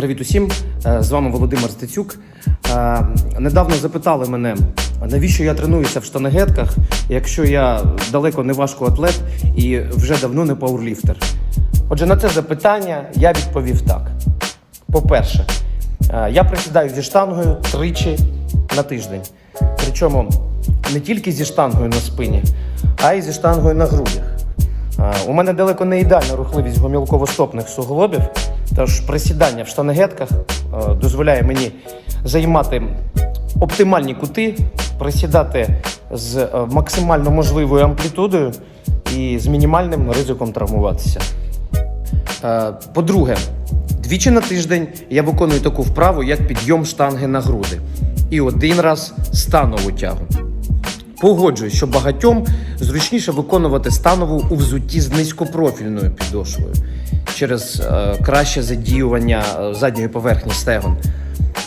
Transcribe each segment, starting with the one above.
Привіт усім! Е, З вами Володимир Стецюк. Е, Недавно запитали мене, навіщо я тренуюся в штангетках, якщо я далеко не важкоатлет і вже давно не пауерліфтер. Отже, на це запитання я відповів так. По-перше, е, я присідаю зі штангою тричі на тиждень. Причому не тільки зі штангою на спині, а й зі штангою на грудях. У мене далеко не ідеальна рухливість гомілково-стопних суглобів, тож присідання в штангетках е, дозволяє мені займати оптимальні кути, присідати з е, максимально можливою амплітудою і з мінімальним ризиком травмуватися. Е, По-друге, двічі на тиждень я виконую таку вправу, як підйом штанги на груди. І один раз станову тягу. Погоджуюсь, що багатьом зручніше виконувати станову у взутті з низькопрофільною підошвою через е, краще задіювання е, задньої поверхні стегон.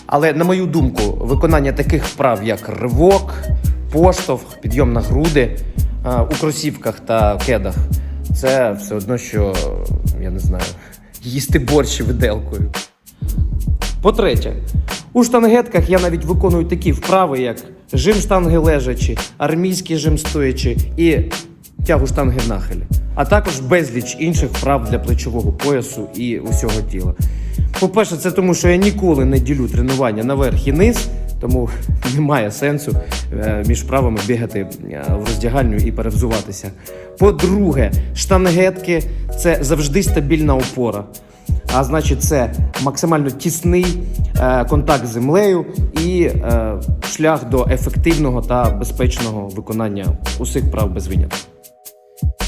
Але на мою думку, виконання таких вправ, як ривок, поштовх, підйом на груди е, у кросівках та кедах, це все одно, що я не знаю, їсти борщ виделкою. По-третє, у штангетках я навіть виконую такі вправи, як жим штанги лежачі, армійський жим стоячи і тягу штанги в нахилі, а також безліч інших вправ для плечового поясу і усього тіла. По-перше, це тому, що я ніколи не ділю тренування на верх і низ, тому немає сенсу е, між вправами бігати е, в роздягальню і перевзуватися. По-друге, штангетки це завжди стабільна опора. А значить, це максимально тісний е, контакт з землею і е, шлях до ефективного та безпечного виконання усіх прав без винятку.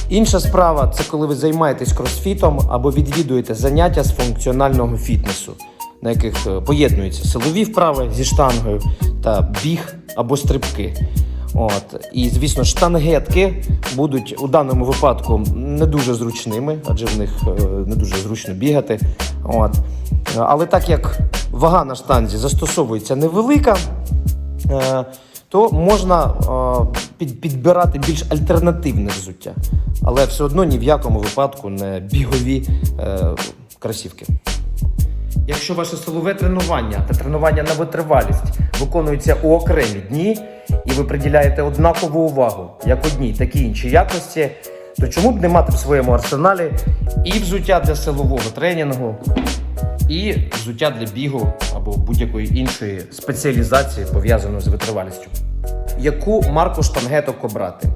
Інша справа це коли ви займаєтесь кросфітом або відвідуєте заняття з функціонального фітнесу, на яких е, поєднуються силові вправи зі штангою та біг або стрибки. От. І, звісно, штангетки будуть у даному випадку не дуже зручними, адже в них е, не дуже зручно бігати. От. Але так як вага на штанзі застосовується невелика, е, то можна е, під, підбирати більш альтернативне взуття. Але все одно ні в якому випадку не бігові е, кросівки. Якщо ваше силове тренування та тренування на витривалість виконуються у окремі дні, і ви приділяєте однакову увагу як одній, так і іншій якості, то чому б не мати в своєму арсеналі і взуття для силового тренінгу, і взуття для бігу або будь-якої іншої спеціалізації, пов'язаної з витривалістю? Яку марку штангеток обрати?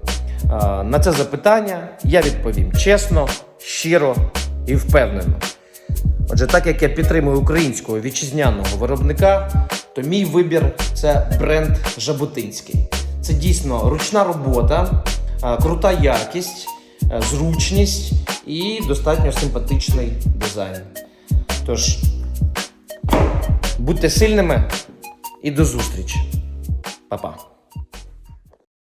На це запитання я відповім чесно, щиро і впевнено. Отже, так як я підтримую українського вітчизняного виробника, то мій вибір це бренд Жаботинський. Це дійсно ручна робота, крута якість, зручність і достатньо симпатичний дизайн. Тож, будьте сильними і до зустрічі. Па-па.